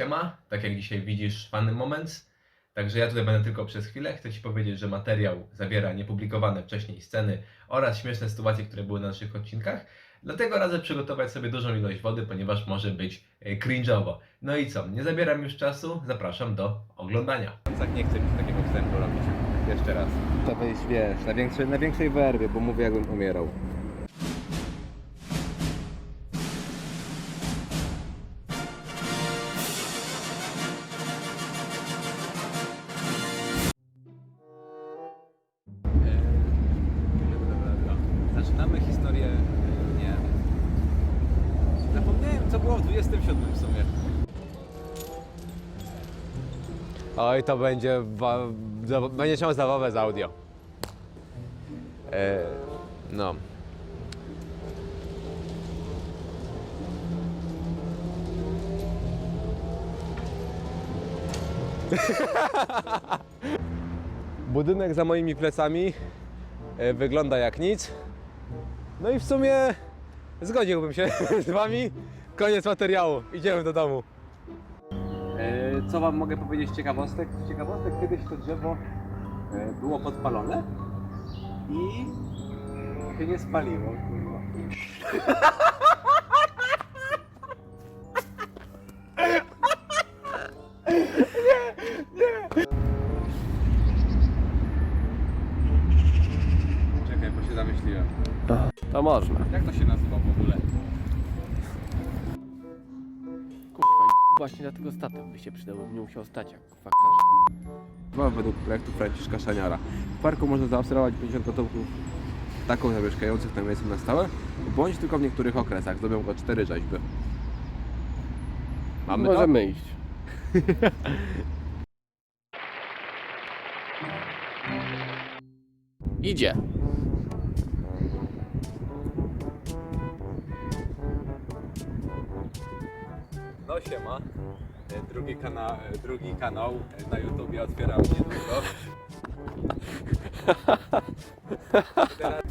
siema, tak jak dzisiaj widzisz Funny Moments. Także ja tutaj będę tylko przez chwilę. Chcę Ci powiedzieć, że materiał zawiera niepublikowane wcześniej sceny oraz śmieszne sytuacje, które były na naszych odcinkach. Dlatego radzę przygotować sobie dużą ilość wody, ponieważ może być e, cringe'owo. No i co, nie zabieram już czasu, zapraszam do oglądania. Tak nie chcę mi takiego wstępu robić. Jeszcze raz. To wejść, wiesz, na większej, na większej werwie, bo mówię jakbym umierał. Zaczynamy historię. Nie. Zapomniałem, co było w 27 w sumie. Oj, to będzie, wa- za- będzie miał zabawę z audio. E, no. Budynek za moimi plecami e, wygląda jak nic. No i w sumie zgodziłbym się z wami. Koniec materiału. Idziemy do domu. E, Co wam mogę powiedzieć z ciekawostek? Z ciekawostek kiedyś to drzewo e, było podpalone i się nie spaliło. kurwa. To można. Jak to się nazywa w ogóle? Kurwa, właśnie dlatego statek by się przydał, bym nie musiał stać jak kurwa każdy. Dwa według projektu Franciszka Szaniara. W parku można zaobserwować 50 gatunków ptaków zamieszkających na miejscu na stałe, bądź tylko w niektórych okresach. Zdobią go cztery rzeźby. Mamy to? Możemy iść. Idzie. No siema. E, Drugi, kana- e, drugi kanał e, na YouTubie otwieram niedługo. Teraz...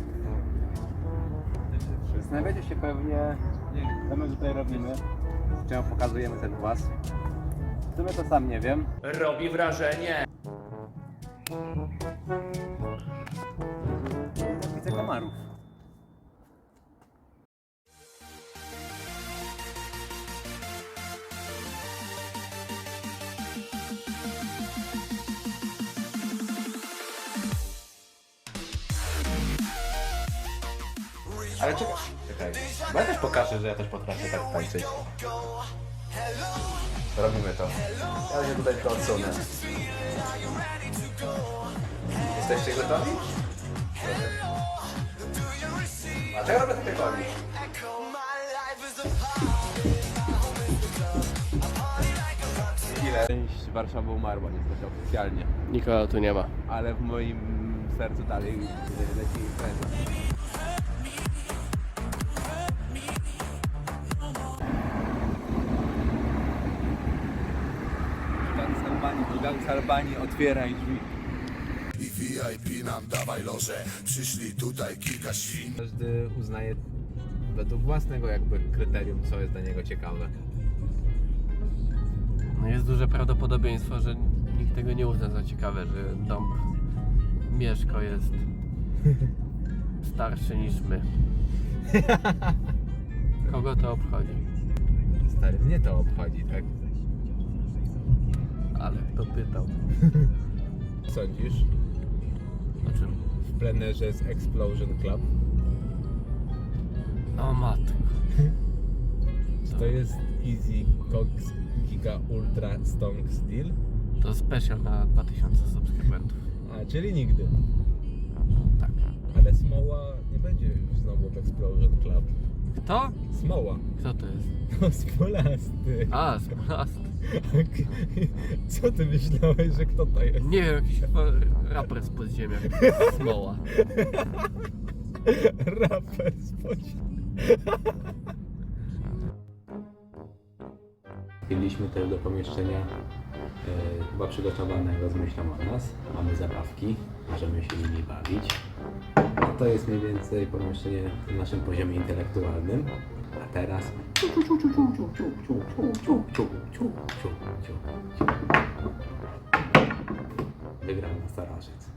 Zastanawiacie się pewnie, co my tutaj robimy, z czego pokazujemy ten włas. W sumie to sam nie wiem. Robi wrażenie. Widzę komarów. Ale czekaj, czekaj. Bo ja też pokażę, że ja też potrafię tak tańczyć. Robimy to. Ja się tutaj to odsunę. Jesteście gotowi? A czego robię takie koni? Ile? Część Warszawy umarła niestety oficjalnie, Nikogo tu nie ma. ale w moim sercu dalej leci z Albanii, otwieraj drzwi. I VIP nam dawaj loże Przyszli tutaj kilka świn Każdy uznaje według własnego jakby kryterium, co jest dla niego ciekawe. No jest duże prawdopodobieństwo, że nikt tego nie uzna za ciekawe, że dom Mieszko jest starszy niż my. Kogo to obchodzi? Stary, mnie to obchodzi, tak? Ale kto pytał? Sądzisz? O czym? W plenerze jest Explosion Club. O matko. Czy to jest Easy Cox Giga Ultra Stonk Steel? To special na 2000 subskrybentów. A, czyli nigdy. Tak. Ale Smoła nie będzie już znowu w Explosion Club. Kto? Smoła. Kto to jest? No, Smolasty. A, Smolasty. Co ty myślałeś, że kto to jest? Nie wiem, jakiś chyba raper z podziemia. Smoła. Raper spod... Wbiliśmy też do pomieszczenia e, chyba przygotowanego z myślą o nas. Mamy zabawki, możemy się nimi bawić. A to jest mniej więcej pomieszczenie na naszym poziomie intelektualnym. A teraz... Wygrał na starożyc.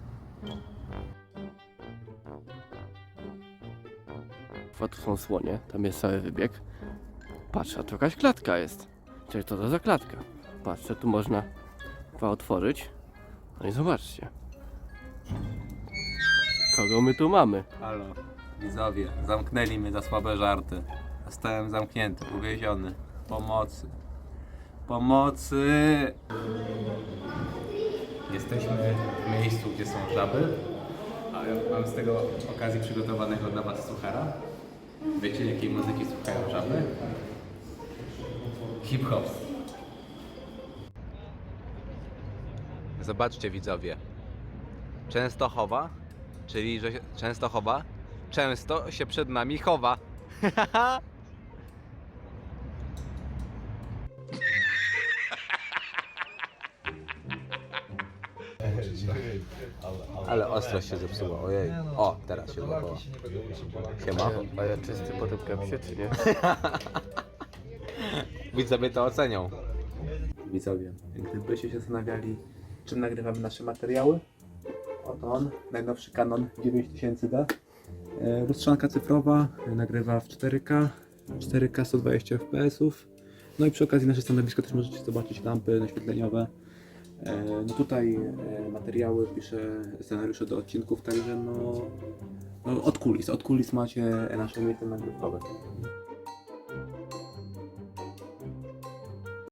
A tu są słonie, tam jest cały wybieg. Patrz, a tu jakaś klatka jest. Czyli to to za klatka. Patrzcie, tu można chyba otworzyć. No i zobaczcie. Kogo my tu mamy? Halo, widzowie, zamknęli mnie za słabe żarty. Zostałem zamknięty, uwieziony. Pomocy. Pomocy! Jesteśmy w miejscu, gdzie są żaby. A mam z tego okazji przygotowanego dla Was suchara. Wiecie, jakiej muzyki słuchają żaby? Hip-hop. Zobaczcie widzowie. Częstochowa, czyli że Częstochowa, często się przed nami chowa. Ale ostrość się zepsuła, ojej. O, teraz się złapała. Siema. A ja czysty potem się, czy nie? Widzowie to ocenią. Widzowie, gdybyście się zastanawiali, czym nagrywamy nasze materiały, oto on, najnowszy Canon 9000D. E, Lustrzanka cyfrowa, e, nagrywa w 4K, 4K 120 fps. No i przy okazji nasze stanowisko też możecie zobaczyć lampy naświetleniowe. E, No tutaj e, materiały, piszę scenariusze do odcinków, także no, no od kulis, od kulis macie nasze miejsce nagrywkowe.